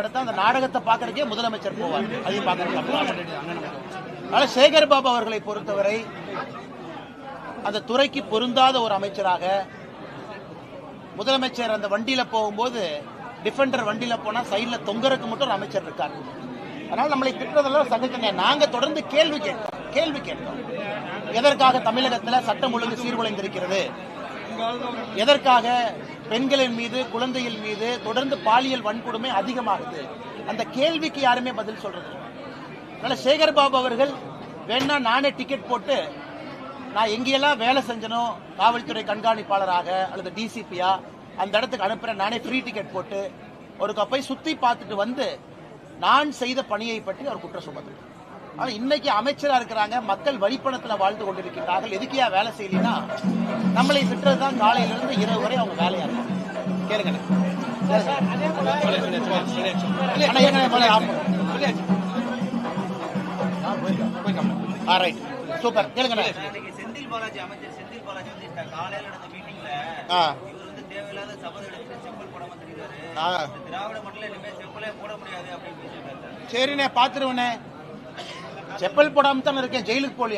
அடுத்து அந்த நாடகத்தை பார்க்கறதுக்கே முதலமைச்சர் போவார். அதையும் பார்க்கறது சேகர் பாபு அவர்களை பொறுத்தவரை அந்த துறைக்கு பொருந்தாத ஒரு அமைச்சராக முதலமைச்சர் அந்த வண்டியில போகும்போது டிஃபெண்டர் வண்டியில போனா சைடுல தொங்கறதுக்கு மட்டும் ஒரு அமைச்சர் இருக்கார். அதனால நம்மளை திட்டுறதெல்லாம் சகஜங்க நாங்க தொடர்ந்து கேள்வி கேட்டோம் கேள்வி கேட்டோம் எதற்காக தமிழகத்துல சட்டம் ஒழுங்கு சீர்குலைந்திருக்கிறது? எதற்காக பெண்களின் மீது குழந்தைகள் மீது தொடர்ந்து பாலியல் வன்கொடுமை அதிகமாகுது. அந்த கேள்விக்கு யாருமே பதில் சொல்றது அதனால சேகர் பாபு அவர்கள் வேணா நானே டிக்கெட் போட்டு நான் எங்கேயெல்லாம் வேலை செஞ்சனோ காவல்துறை கண்காணிப்பாளராக அல்லது டிசிபியா அந்த இடத்துக்கு அனுப்புறேன். நானே ஃப்ரீ டிக்கெட் போட்டு ஒரு போய் சுத்தி பார்த்துட்டு வந்து நான் செய்த பணியை பற்றி அவர் குற்றம் சுமத்து ஆனால் இன்னைக்கு அமைச்சராக இருக்கிறாங்க மக்கள் வழிப்பணத்தில் வாழ்ந்து கொண்டிருக்கிறார்கள் எதுக்கியா வேலை செய்யலைன்னா நம்மளை திட்டுறது தான் காலையிலிருந்து இரவு வரை அவங்க வேலையாக இருக்கும் ரைட். சூப்பர் கேளுங்க செந்தில் பாலாஜி அமைச்சர் செந்தில் பாலாஜி வந்து காலையில நடந்த மீட்டிங்ல இவர் வந்து தேவையில்லாத சபதம் செப்பல் போடாம தெரியுறாரு திராவிட மண்டல இனிமே செப்பலே போட முடியாது அப்படின்னு சரிண்ணே பாத்துருவனே செப்பல் போடாம தானே இருக்கேன் ஜெயிலுக்கு போலி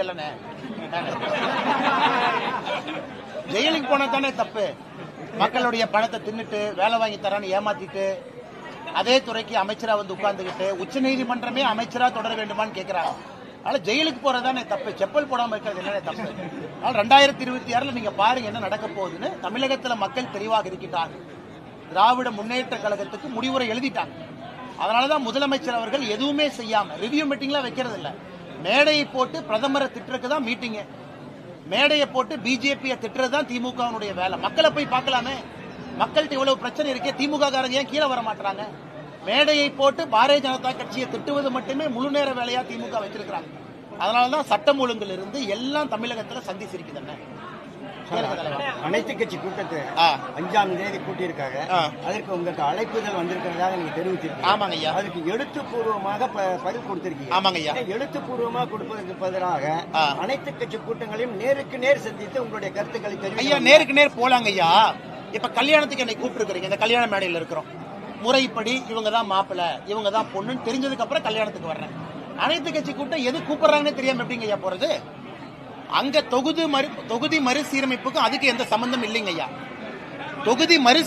ஜெயிலுக்கு போனா தானே தப்பு மக்களுடைய பணத்தை தின்னுட்டு வேலை வாங்கி தரான்னு ஏமாத்திட்டு அதே துறைக்கு அமைச்சரா வந்து உட்கார்ந்துகிட்டு உச்ச நீதிமன்றமே அமைச்சரா தொடர வேண்டுமான்னு கேட்கிறாங்க அதனால ஜெயிலுக்கு போறதானே தப்பு. செப்பல் போடாம இருக்கிறது என்னென்ன தப்பு? அதனால ரெண்டாயிரத்தி இருபத்தி ஆறுல நீங்க பாருங்க என்ன நடக்க போகுதுன்னு தமிழகத்துல மக்கள் தெளிவாக இருக்கிட்டாங்க திராவிட முன்னேற்ற கழகத்துக்கு முடிவுரை எழுதிட்டாங்க. அதனாலதான் முதலமைச்சர் அவர்கள் எதுவுமே செய்யாம ரிவ்யூ மீட்டிங்லாம் வைக்கிறது இல்லை மேடையை போட்டு பிரதமரை திட்டுறதுக்கு தான் மீட்டிங்கு மேடையை போட்டு பிஜேபியை திட்டுறது தான் திமுகவினுடைய வேலை. மக்களை போய் பார்க்கலாமே. மக்கள்கிட்ட இவ்வளவு பிரச்சனை இருக்கே திமுக காரங்க ஏன் கீழே வர மாட்டாங்க மேடையை போட்டு பாரதிய ஜனதா கட்சியை திட்டுவது மட்டுமே முழு நேர வேலையா திமுக வச்சிருக்கிறாங்க. அதனாலதான் சட்டம் ஒழுங்குல இருந்து எல்லாம் தமிழகத்துல சந்திச்சிருக்குதுன்னு அனைத்து கட்சி கூட்டத்தை. அஞ்சாம் தேதி கூட்டியிருக்காங்க. அதற்கு உங்களுக்கு அழைப்புதல் வந்திருக்கிறதாக நீங்க தெரிவிச்சிருக்கீங்க ஆமாங்க ஐயா. அதுக்கு எழுத்துப்பூர்வமாக பதில் கொடுத்திருக்கீங்க ஆமாங்க ஐயா. எழுத்துப்பூர்வமாக கொடுப்பதற்கு பதிலாக. அனைத்து கட்சி கூட்டங்களையும் நேருக்கு நேர் சந்தித்து உங்களுடைய கருத்துக்களை ஐயா தெரிவிக்க நேருக்கு நேர் போலாங்க ஐயா இப்ப கல்யாணத்துக்கு என்னை கூப்பிட்டுருக்கீங்க இந்த கல்யாண மேடையில இருக்கிறோம் முறைப்படி இவங்க தான் மாப்பிள்ள இவங்க தான் பொண்ணுன்னு தெரிஞ்சதுக்கு அப்புறம் கல்யாணத்துக்கு வர்றேன் அனைத்து கட்சி கூட்டம் எது கூப்பிடுறாங்கன்னு தெரியாம எப்படிங்க ஐயா போறது அங்க தொகுதி மறு தொகுதி மறுசீரமைப்புக்கும் அதுக்கு எந்த சம்பந்தம் இல்லைங்க ஐயா தொகுதி மறு